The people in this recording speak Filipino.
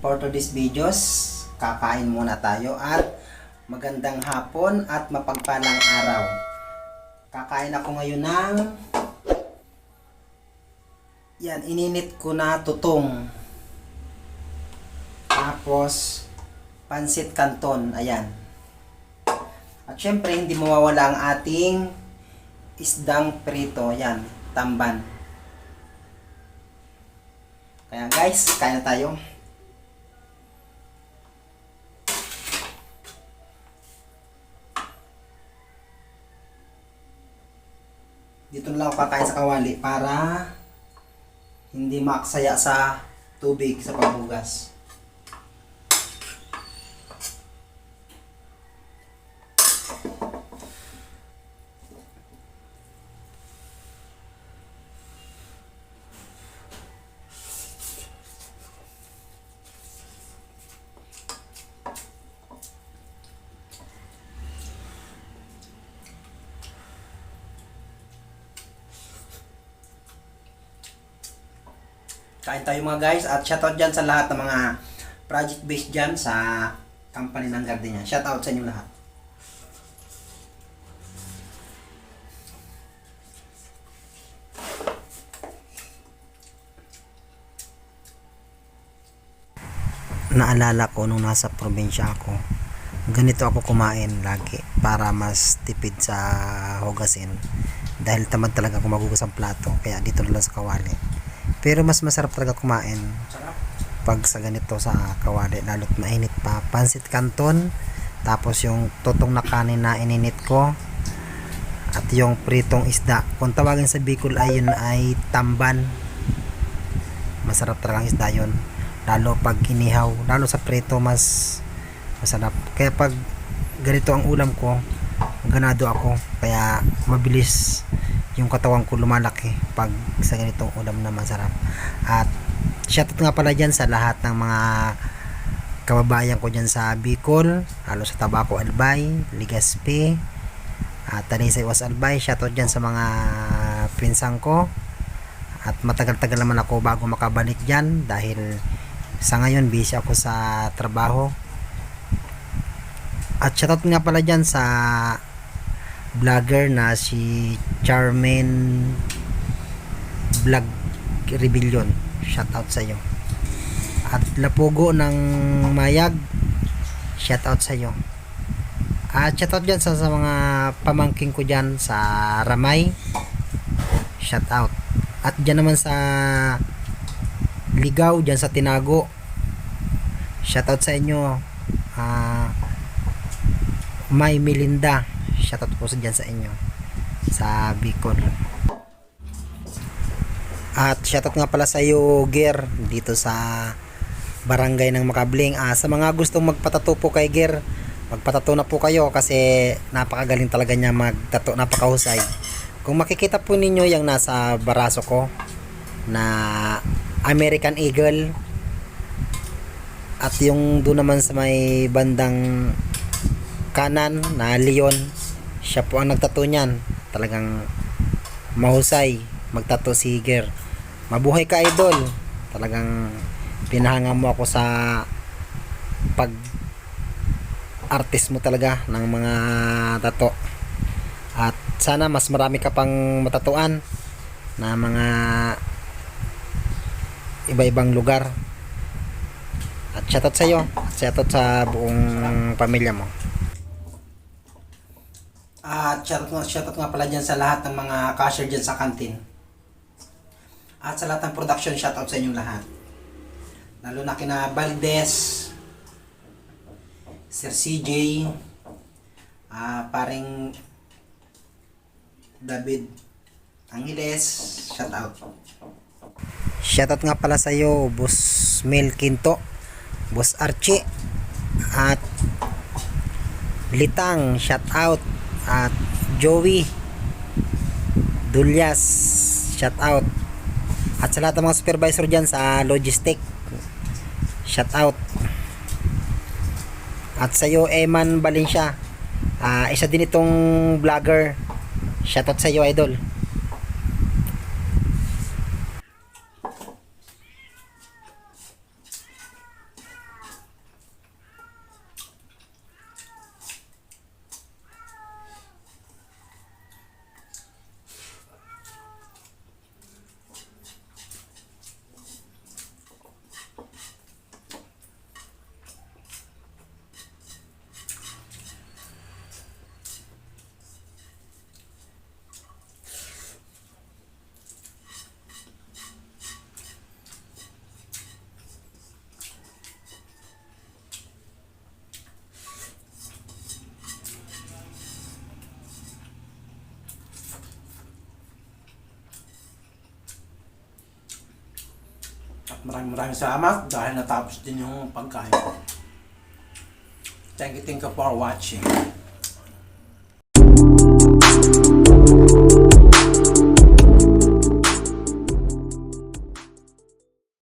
for today's videos, kakain muna tayo at magandang hapon at mapagpalang araw. Kakain ako ngayon ng yan, ininit ko na tutong. Tapos, pansit canton, ayan. At syempre, hindi mawawala ang ating isdang prito, yan, tamban. Kaya guys, kain na tayo. Dito lang kakain sa kawali para hindi maksaya sa tubig sa paghugas. Kain tayo mga guys at shoutout dyan sa lahat ng mga project based dyan sa company ng Gardenia. Shoutout sa inyo lahat. Naalala ko nung nasa probinsya ako, ganito ako kumain lagi para mas tipid sa hugasin. Dahil tamad talaga ako magugas ang plato, kaya dito na lang sa kawali. Pero mas masarap talaga kumain pag sa ganito sa kawali lalo't mainit pa. Pansit canton, tapos yung totong na kanin na ininit ko, at yung pritong isda. Kung tawagin sa Bicol ay yun ay tamban. Masarap talaga ang isda yun. Lalo pag inihaw, lalo sa prito mas masarap. Kaya pag ganito ang ulam ko, ganado ako. Kaya mabilis yung katawan ko lumalaki pag sa ganitong ulam na masarap. At shoutout nga pala dyan sa lahat ng mga kababayan ko dyan sa Bicol, lalo sa Tabaco Albay, Ligaspi, at Tanisay Was Albay. Shoutout dyan sa mga pinsang ko. At matagal-tagal naman ako bago makabalik dyan dahil sa ngayon busy ako sa trabaho. At shoutout nga pala dyan sa vlogger na si Charmaine Vlog Rebellion. Shoutout sa iyo. At Lapugo ng Mayag. Shoutout sa iyo. At shoutout dyan sa, sa mga pamangking ko dyan sa Ramay. Shoutout. At dyan naman sa Ligaw, dyan sa Tinago. Shoutout sa inyo. Ah... May Melinda. Shoutout po dyan sa inyo. Sa Bicol. At shoutout nga pala sa iyo, Ger, dito sa barangay ng Makabling. Ah, sa mga gustong magpatato po kay Ger, magpatato na po kayo kasi napakagaling talaga niya magtato, napakahusay. Kung makikita po ninyo yung nasa baraso ko na American Eagle at yung doon naman sa may bandang kanan na Leon siya po ang nagtato niyan. Talagang mahusay magtato si Higer mabuhay ka idol. Talagang pinahanga mo ako sa pag artist mo talaga ng mga tato at sana mas marami ka pang matatuan na mga iba-ibang lugar. At shoutout sa iyo shoutout sa buong pamilya mo at shoutout nga, shoutout nga pala dyan sa lahat ng mga cashier dyan sa kantin. At sa lahat ng production, shoutout sa inyong lahat. Lalo na kina Valdez, Sir CJ, ah paring David Angeles, shoutout. Shoutout nga pala sa iyo, Boss Mel Quinto, Boss Archie, at Litang, shoutout at Joey Dulyas. Shout out. At sa lahat ng mga supervisor dyan sa logistic. Shout out. At sa iyo Eman Valencia. Ah, isa din itong vlogger. Shout out sa iyo idol At maraming maraming salamat dahil natapos din yung pagkain. Thank you, thank you for watching.